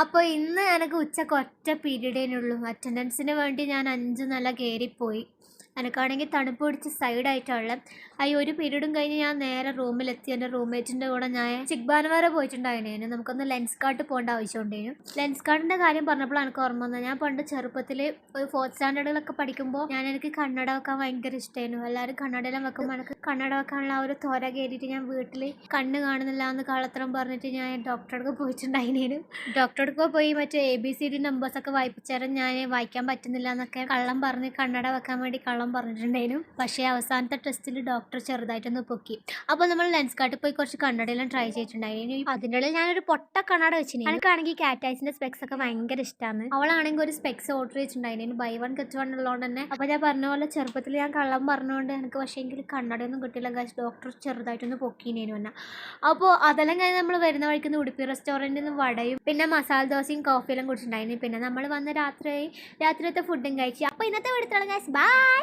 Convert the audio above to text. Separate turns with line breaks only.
അപ്പോൾ ഇന്ന് എനിക്ക് ഉച്ചയ്ക്ക് ഒറ്റ പീരീഡേനുള്ളൂ അറ്റൻഡൻസിന് വേണ്ടി ഞാൻ അഞ്ച് നില കയറിപ്പോയി എനിക്കാണെങ്കിൽ തണുപ്പ് പിടിച്ച് സൈഡായിട്ടുള്ള ആ ഒരു പീരീഡും കഴിഞ്ഞ് ഞാൻ നേരെ റൂമിലെത്തി എന്റെ റൂംമേറ്റിന്റെ കൂടെ ഞാൻ ചിക്ബാന വരെ പോയിട്ടുണ്ടായിരുന്നു നമുക്കൊന്ന് ലെൻസ് കാർട്ട് പോകേണ്ട ആവശ്യമുണ്ടായിരുന്നു. ലെൻസ് കാർട്ടിന്റെ കാര്യം പറഞ്ഞപ്പോൾ എനിക്ക് ഓർമ്മ വന്നത്. ഞാൻ പണ്ട് ചെറുപ്പത്തിൽ ഒരു ഫോർത്ത് സ്റ്റാൻഡേർഡിലൊക്കെ പഠിക്കുമ്പോൾ ഞാൻ എനിക്ക് കണ്ണട വെക്കാൻ ഭയങ്കര ഇഷ്ടമായിരുന്നു എല്ലാവരും കണ്ണടയെല്ലാം വെക്കുമ്പോൾ എനിക്ക് കണ്ണട വെക്കാനുള്ള ആ ഒരു തോര കയറിയിട്ട് ഞാൻ വീട്ടിൽ കണ്ണ് കാണുന്നില്ല എന്ന് കള്ളത്തരം പറഞ്ഞിട്ട് ഞാൻ ഡോക്ടറോടൊക്കെ പോയിട്ടുണ്ടായിരുന്നു ഡോക്ടറോടൊക്കെ പോയി മറ്റേ എ ബി സി ഡി നമ്പേഴ്സൊക്കെ വായിപ്പിച്ചാലും ഞാൻ വായിക്കാൻ പറ്റുന്നില്ല എന്നൊക്കെ കള്ളം പറഞ്ഞ് കണ്ണട വെക്കാൻ വേണ്ടി കള്ളം പറഞ്ഞിട്ടുണ്ടായിരുന്നു. പക്ഷേ അവസാനത്തെ ടെസ്റ്റിൽ ഡോക്ടർ ചെറുതായിട്ടൊന്ന് പൊക്കി. അപ്പോൾ നമ്മൾ ലെൻസ് കാട്ടിൽ പോയി കുറച്ച് കണ്ണടയെല്ലാം ട്രൈ ചെയ്തിട്ടുണ്ടായിരുന്നു. അതിന്റെ ഇടയിൽ ഞാനൊരു പൊട്ട കണ്ണട വെച്ചിരുന്നു എനിക്കാണെങ്കിൽ കാറ്റായിസിന്റെ സ്പെക്സ് ഒക്കെ ഭയങ്കര ഇഷ്ടമാണ് അവളാണെങ്കിൽ ഒരു സ്പെക്സ് ഓർഡർ ചെയ്തിട്ടുണ്ടായിരുന്നു. ബൈ വൺ ഗെറ്റ് വൺ ഉള്ളതുകൊണ്ട് തന്നെ. അപ്പോൾ ഞാൻ പറഞ്ഞ പോലെ ചെറുപ്പത്തിൽ ഞാൻ കള്ളം പറഞ്ഞുകൊണ്ട് എനിക്ക് പക്ഷേ എങ്കിൽ കണ്ണടയൊന്നും കിട്ടില്ല കാശ് ഡോക്ടർ ചെറുതായിട്ടൊന്ന് പൊക്കിനേനു എന്നാൽ അപ്പോൾ അതെല്ലാം കഴിഞ്ഞ് നമ്മൾ വരുന്ന വഴിക്ക് ഉടുപ്പി റെസ്റ്റോറന്റിൽ നിന്ന് വടയും പിന്നെ മസാല ദോശയും കോഫിയെല്ലാം കുടിച്ചിട്ടുണ്ടായിരുന്നു. പിന്നെ നമ്മൾ വന്ന രാത്രി രാത്രിയത്തെ ഫുഡും കഴിച്ചു. അപ്പോൾ ഇന്നത്തെ വീട്ടിലുള്ള ഗൈസ് ബൈ